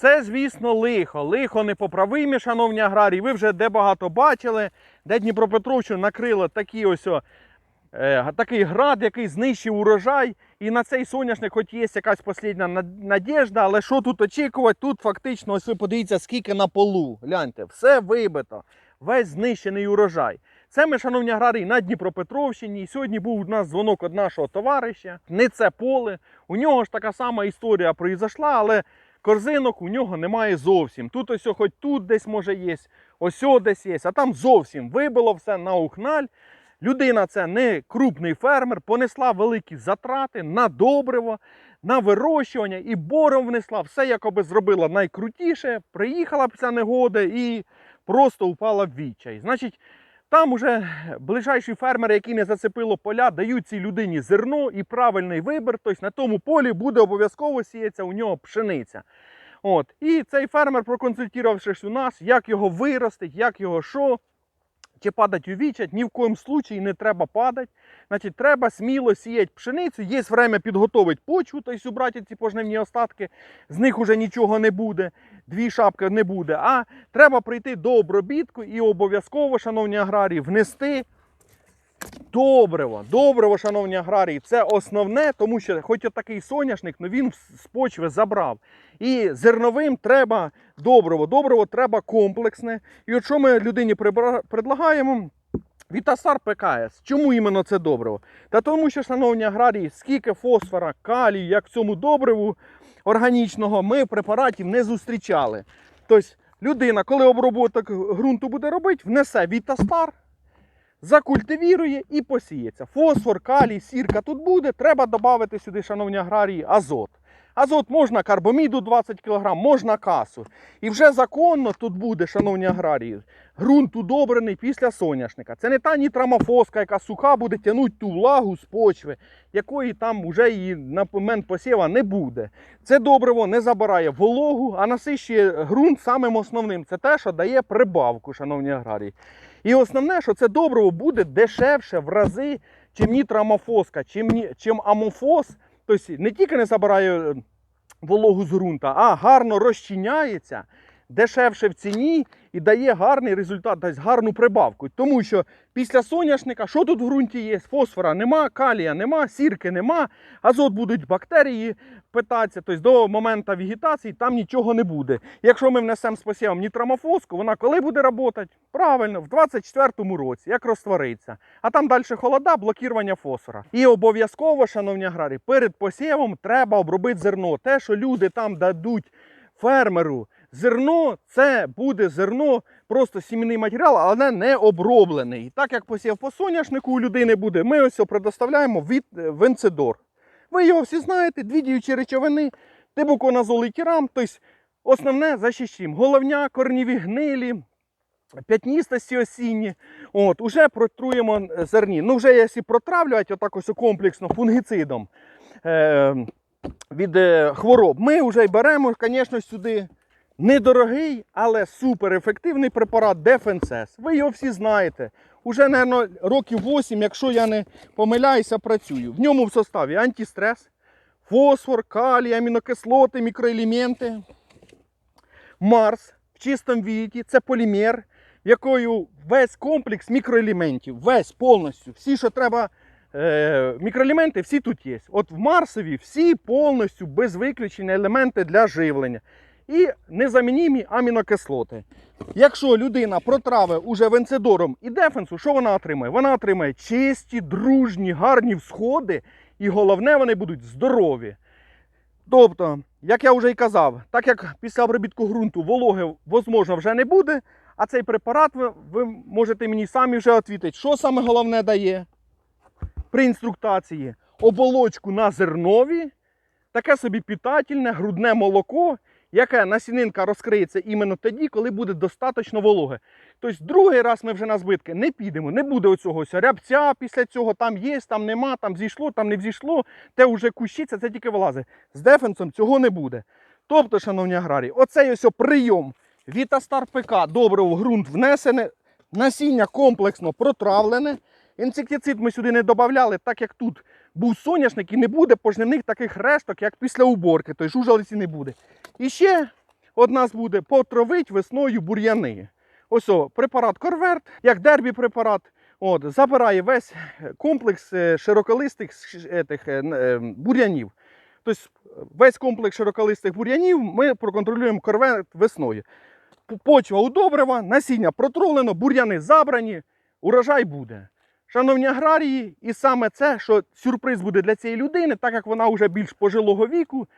Це, звісно, лихо. Лихо непоправимі, шановні аграрії. Ви вже де багато бачили, де Дніпропетровщину накрило такі ось о, е, такий град, який знищив урожай. І на цей соняшник, хоч є якась послідня надіжда, але що тут очікувати? Тут фактично, ось ви подивіться, скільки на полу. Гляньте, все вибито, весь знищений урожай. Це ми, шановні аграрії, на Дніпропетровщині. Сьогодні був у нас дзвонок від нашого товариша. Не це поле. У нього ж така сама історія произошла, але корзинок у нього немає зовсім. Тут ось хоч тут десь може є, ось о десь є, а там зовсім вибило все на ухналь. Людина це не крупний фермер, понесла великі затрати на добриво, на вирощування і бором внесла. Все якоби зробила найкрутіше, приїхала після негоди і просто упала в відчай. Значить, там уже ближайші фермери, які не зацепило поля, дають цій людині зерно і правильний вибір. Тобто на тому полі буде обов'язково сіятися у нього пшениця. От. І цей фермер, проконсультувавшись у нас, як його виростить, як його що, чи падать у вічать, ні в коїм случаї не треба падати. Значить, треба сміло сіяти пшеницю. Є время підготовити почву, тобто убрати ці пожнивні остатки, з них уже нічого не буде, дві шапки не буде. А треба прийти до обробітку і обов'язково, шановні аграрії, внести добриво. Добриво, шановні аграрії, це основне, тому що хоч отакий соняшник, ну він з почви забрав. І зерновим треба добриво. Добриво треба комплексне. І от що ми людині предлагаємо? Вітасар ПКС. Чому іменно це добриво? Та тому що, шановні аграрії, скільки фосфора, калію, як в цьому добриву органічного, ми препаратів не зустрічали. Тобто людина, коли обробіток ґрунту буде робити, внесе Вітастар, закультивірує і посіється. Фосфор, калій, сірка тут буде. Треба додати сюди, шановні аграрії, азот. Азот можна карбоміду 20 кг, можна касу. І вже законно тут буде, шановні аграрії, ґрунт удобрений після соняшника. Це не та нітрамофоска, яка суха буде тягнути ту влагу з почви, якої там вже її на момент посіва не буде. Це добриво не забирає вологу, а насищує ґрунт самим основним. Це те, що дає прибавку, шановні аграрії. І основне, що це добриво буде дешевше в рази, чим нітрамофоска, чим, чим амофос. Тобто не тільки не забирає вологу з ґрунта, а гарно розчиняється, дешевше в ціні і дає гарний результат, дасть гарну прибавку. Тому що після соняшника, що тут в ґрунті є? Фосфора нема, калія нема, сірки нема, азот будуть бактерії питатися, тобто до моменту вегетації там нічого не буде. Якщо ми внесемо з посівом нітрамофоску, вона коли буде працювати? Правильно, в 24-му році, як розтвориться. А там далі холода, блокування фосфора. І обов'язково, шановні аграрії, перед посівом треба обробити зерно. Те, що люди там дадуть фермеру зерно, це буде зерно, просто сімейний матеріал, але не оброблений. Так як посів по соняшнику у людини буде, ми ось предоставляємо від е, Венцедор. Ви його всі знаєте, дві діючі речовини, тибуконазол і тірам, тобто основне захищаємо. Головня, корніві гнилі, п'ятністості осінні. От, уже протруємо зерні. Ну, вже якщо протравлювати отак ось комплексно фунгіцидом е, від е, хвороб, ми вже й беремо, звісно, сюди недорогий, але суперефективний препарат Дефенсес. Ви його всі знаєте. Уже, мабуть, років 8, якщо я не помиляюся, працюю. В ньому в составі антистрес, фосфор, калій, амінокислоти, мікроелементи. Марс в чистому віді це полімер, в якою весь комплекс мікроелементів, весь повністю, всі, що треба, е, мікроелементи, всі тут є. От в Марсові всі повністю без виключення елементи для живлення. І незамінімі амінокислоти. Якщо людина протравить уже венцедором і дефенсу, що вона отримає? Вона отримає чисті, дружні, гарні всходи, і головне, вони будуть здорові. Тобто, як я вже й казав, так як після обробітку ґрунту вологи, можливо, вже не буде, а цей препарат ви, ви можете мені самі вже відповідати, що саме головне дає при інструктації оболочку на зернові, таке собі питательне грудне молоко, яке насінинка розкриється іменно тоді, коли буде достатньо вологе. Тобто, другий раз ми вже на збитки не підемо, не буде оцього рябця після цього, там є, там нема, там зійшло, там не взійшло, те вже кущиться, це тільки вилазить. З дефенсом цього не буде. Тобто, шановні аграрії, оцей ось прийом Вітастар ПК добре в ґрунт внесене, насіння комплексно протравлене. Інсектицид ми сюди не додавали, так як тут був соняшник і не буде пожнивних таких решток, як після уборки, тобто жужалиці не буде. І ще от нас буде потровить весною бур'яни. Ось о, препарат Корверт, як дербі препарат, от, забирає весь комплекс е, широколистих е, е, бур'янів. Тобто весь комплекс широколистих бур'янів ми проконтролюємо корверт весною. Почва удобрива, насіння протровлено, бур'яни забрані, урожай буде. Шановні аграрії, і саме це, що сюрприз буде для цієї людини, так як вона вже більш пожилого віку,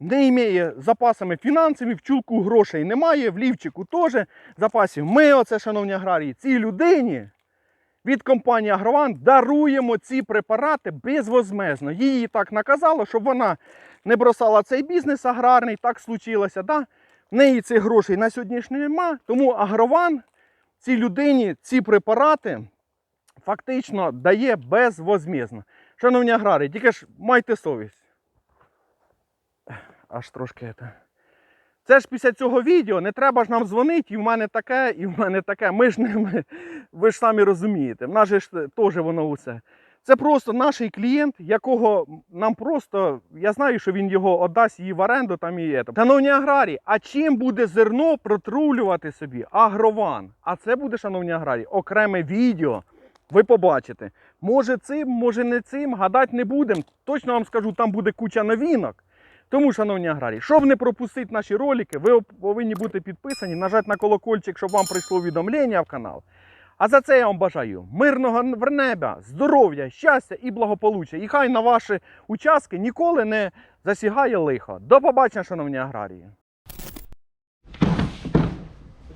не має запасами фінансовими, в чулку грошей немає, в лівчику теж запасів. Ми, оце, шановні аграрії, цій людині від компанії Агрован даруємо ці препарати безвозмезно. Її так наказало, щоб вона не бросала цей бізнес аграрний, так случилося. Да? В неї цих грошей на сьогоднішній нема, тому Агрован цій людині ці препарати фактично дає безвозмізно. Шановні аграрії, тільки ж майте совість. Аж трошки це. Це ж після цього відео не треба ж нам дзвонити, і в мене таке, і в мене таке. Ми ж не ви ж самі розумієте. В нас же ж теж воно усе. Це просто наш клієнт, якого нам просто, я знаю, що він його віддасть її в оренду там і є. Шановні аграрії, а чим буде зерно протрулювати собі? Агрован. А це буде, шановні аграрії, окреме відео. Ви побачите. Може цим, може не цим, гадати не будемо. Точно вам скажу, там буде куча новинок. Тому, шановні аграрії, щоб не пропустити наші ролики, ви повинні бути підписані, нажати на колокольчик, щоб вам прийшло повідомлення в канал. А за це я вам бажаю мирного неба, здоров'я, щастя і благополуччя. І хай на ваші участки ніколи не засягає лихо. До побачення, шановні аграрії.